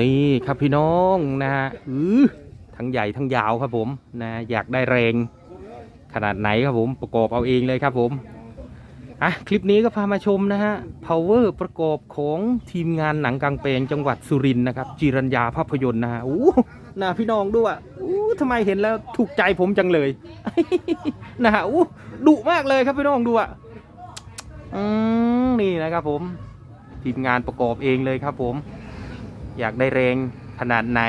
นี่ครับพี่น้องนะฮะอือทั้งใหญ่ทั้งยาวครับผมนะอยากได้แรงขนาดไหนครับผมประกอบเอาเองเลยครับผมอะคลิปนี้ก็พามาชมนะฮะ power ประกอบของทีมงานหนังกลางแปลงจังหวัดสุรินทร์นะครับจีรัญญาภาพยนตร์นะฮะอู้นะพี่น้องด้วยอู้ทำไมเห็นแล้วถูกใจผมจังเลยนะฮะอู้ดุมากเลยครับพี่น้องดูอะอืมนี่นะครับผมทีมงานประกอบเองเลยครับผม อยากได้แรงขนาดไหน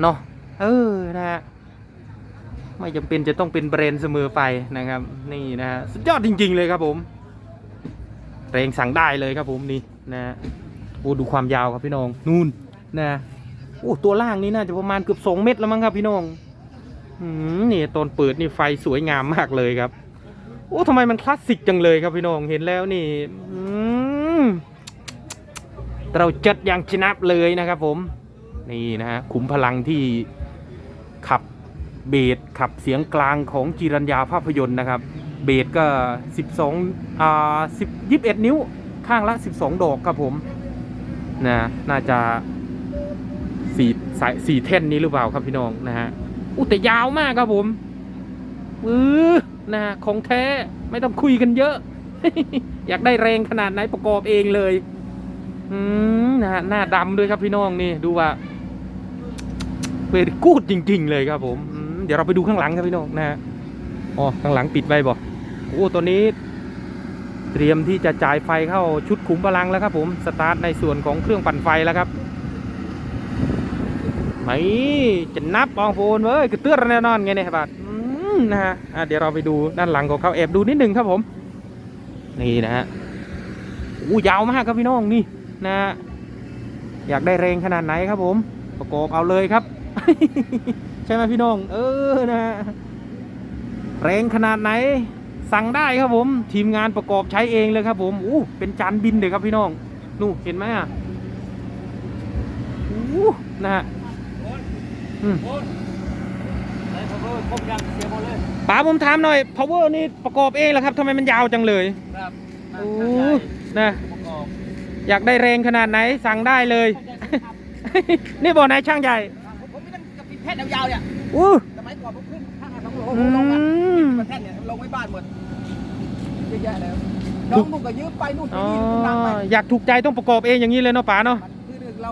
เนาะเออนะฮะไม่จำเป็นจะต้องเป็นแบรนด์เสมอไปนะครับ นี่นะฮะสุดยอดจริง ๆ เลยครับผมแรงสั่งได้เลยครับผมนี่นะฮะโอ้ดูความยาวครับพี่น้องนู่นนะโอ้ตัวล่างนี่น่าจะประมาณเกือบสองเมตรแล้วมั้งครับพี่น้องอืมนี่ตอนเปิดนี่ไฟสวยงามมากเลยครับ โอ้ทำไมมันคลาสสิกจังเลยครับพี่น้องเห็นแล้วนี่อื เราจัดอย่างชนะเลยนะครับผม นี่นะฮะขุมพลังที่ขับเบสขับเสียงกลางของจีรัญญาภาพยนตร์นะครับ เบสก็ 12อ่า10 21 นิ้วข้างละ 12 ดอกครับผมนะน่าจะสี่สายสี่แท่นนี้หรือเปล่าครับพี่น้องนะฮะอู้แต่ยาวมากครับผมอือนะฮะของแท้ไม่ต้องคุยกันเยอะ อยากได้แรงขนาดไหนประกอบเองเลย อืมนะฮะหน้าดำด้วยครับพี่น้องนี่ดูว่าเวรกูดจริง ๆ เลยครับผมเดี๋ยวเราไปดูข้างหลังครับพี่น้องนะฮะอ๋อข้างหลังปิดไว้บ่โอ้ตัวนี้ เตรียมที่จะจ่ายไฟเข้าชุดขุมพลังแล้วครับผมสตาร์ทในส่วนของเครื่องปั่นไฟแล้วครับไม่จะนับปองโฟนเว้ยกระเตื้อแน่นอนไงเนี่ยครับนะฮะเดี๋ยวเราไปดูด้านหลังของเขาแอบดูนิดนึงครับผม นี่นะฮะโอ้ยาวมากครับพี่น้องนี่ นะฮะอยากได้แรงขนาดไหนครับผม ประกอบเอาเลยครับ ใช่ไหมพี่น้อง เออนะฮะแรงขนาดไหน สั่งได้ครับผม ทีมงานประกอบใช้เองเลยครับ ผมอู้เป็นจานบินเลยครับพี่น้องนู่นเห็นไหมอะอู้นะฮะอืมป๋าผมถามหน่อย power นี่ประกอบเองเหรอครับทำไมมันยาวจังเลย ครับโอ้นะ อยากได้แรงขนาดไหนสั่งได้เลย นี่บอกนายช่างใหญ่ผมไม่ต้องกับปิดแท่นยาวๆเนี่ยอู้สมัยก่อนผมขึ้นข้างสองโลอืผมลงมามมแท่นเนี่ยลงไว้บ้านหมดเยอะแยะเลยน้องลูกก็ยืมไปนู่นไปอ๋อนี่ทุกนังไปอยากถูกใจต้องประกอบเองอย่างนี้เลยเนาะป๋าเนาะมันคือเรา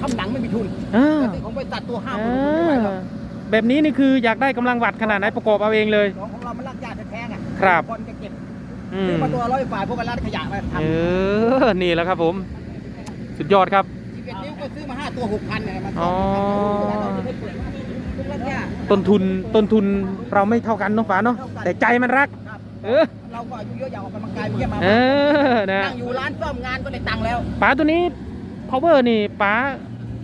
ทำหนังไม่มีทุนอ่าแต่ของไปตัดตัวห้าอ่หมื่นผมไม่ไหวหรอกาแบบนี้นี่คืออยากได้กำลังวัดขนาดไหนประกอบเอาเองเลย ของของเรามันรักญาติแท้ๆไงครับคนจะเก็บอื ซื้อมมาตัวร้อยฝ่ายพวกกันร้านขยะมาทเออ นี่แหล้วครับผม สุดยอดครับำชีวิตนิ้วก็ซื้อมาห้าตัวหกพันเนี่ยมาอ๋อเราจะไม่เปลืองทุกร้านเนี่ยต้นทุนต้นทุนเราไม่เท่ากันเนาะป๋าเนาะแต่ใจมันรักครับเออเราก็อายุเยอะอยากออกกำลังกายเยี่ยมมาเออนะนั่งอยู่ร้านซ่อมงานก็ได้ตังค์แล้วป๋าตัวนี้ power นี่ป๋า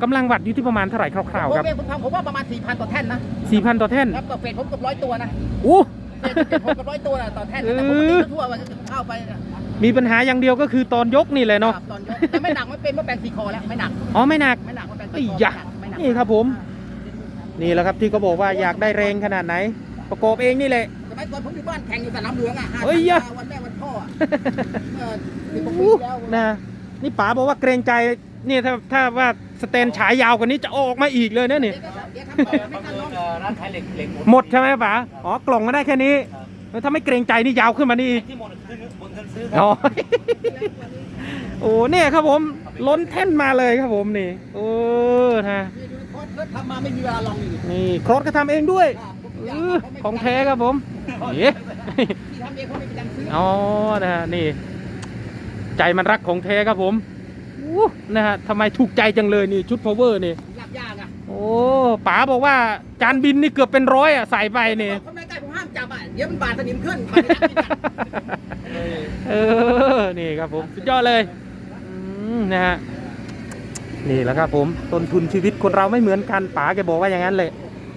กำลังวัดอยู่ที่ประมาณเท่าไหร่คร่าวผมๆครับเองผมทำผมว่าประมาณ4,000ต่อแท่นนะ4,000 ต่อแท่นครับต่อเฟสผมเกับร้อยตัวนะอู้ เฟสเฟสผมเกับร้อยตัวนะต่อแท่นนะแต่ปกติทั่วๆมันเข้าไปนะมีปัญหาอย่างเดียวก็คือตอนยกนี่แหละเนาะครับตอนยกแต่ไม่หนักไม่เป็นเมื่อแปลงสีคอแล้วไม่หนัก อ๋อไม่หนัก ไม่หนักเมื่อแปลงไอ้สีคอยะไม่หนักนี่ครับผม นี่แหละครับที่เขาบอกว่าอยากได้แรงขนาดไหน ประกอบเองนี่แหละ สมัยก่อนผมอยู่บ้านแข่งอยู่สนามหลวงอะห้าเฮ้ยยะวันแม่วันพ่ออะเมื่อสิบกว่าปีอู้แล้วนะนี่ป๋าบอกว่าเกรงใจนี่ถ้าถ้าว่าสเตนฉายยาวกว่านี้จะเอาออกมาอีกเลยนะนี่เดี๋ยวเดี๋ยวทำต่อไม่ทันน้อง ร้านขายเหล็กเหล็กหมดใช่ไหมป๋าอ๋อกล่องมาได้แค่นี้แล้วถ้าไม่เกรงใจนี่ยาวขึ้นมานี่อีกที่หมดคือบนเงินซื้ออ๋อโอ้เนี่ยครับผมล้นแท่นมาเลยครับผมนี่โอ้นะนี่ดูโค้ชเลิศทำมาไม่มีเวลาลองอีกนี่โครสก็ทำเองด้วยครับผมเออยากอเขาไม่ของแท้ครับผมเย้ที่ทำเองเขาไม่มีตังค์ซื้อ อ๋อ นะฮะ นี่ ใจมันรักของแท้ครับผมอู้นะฮะทำไมถูกใจจังเลยนี่ ชุด power นี่ยากยาก อะโอ้ป๋าบอกว่าจานบินนี่เกือบเป็นร้อยอะใส่ไปนี่คนไม่ใกล้ผมห้ามจับอะเดี๋ยวมันบาดสนิมขึ้นบาดสนิมขึ้นเออนี่ครับผมสุดยอดเลยอืมนะฮะนี่แหละครับผมต้นทุนชีวิตคนเราไม่เหมือนกันป๋าแกบอกว่าอย่างนั้นเลย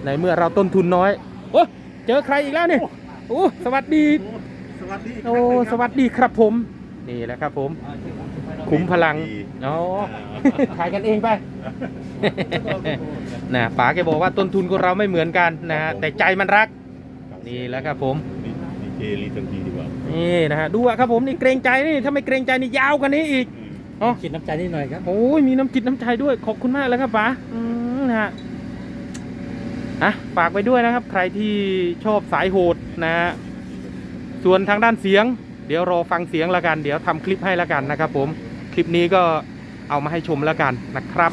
ในเมื่อเราต้นทุนน้อยโอ้เจอใครอีกแล้วนี่โอ้สวัสดี สวัสดีโอ้สวัสดีครับผม นี่แหละครับผมคุ้มพลังอ๋อขายกันเองไป นะป๋าแกบอกว่าต้นทุนของเราไม่เหมือนกันนะฮะแต่ใจมันรัก นี่แหละครับผมนี่นี่เจลีทังทีดีกว่านี่นะฮะดูอะครับผมนี่เกรงใจนี่ถ้าไม่เกรงใจนี่ยาวกว่านี้อีกอ๋อคิดน้ำใจนิดหน่อยครับ โอ้ยมีน้ำจิตน้ำใจด้วยขอบคุณมากเลยครับป๋าอืมนะฮะอะฝากไปด้วยนะครับ ใครที่ชอบสายโหดนะฮะส่วนทางด้านเสียง เดี๋ยวรอฟังเสียงแล้วกัน เดี๋ยวทำคลิปให้แล้วกันนะครับผม คลิปนี้ก็เอามาให้ชมแล้วกันนะครับ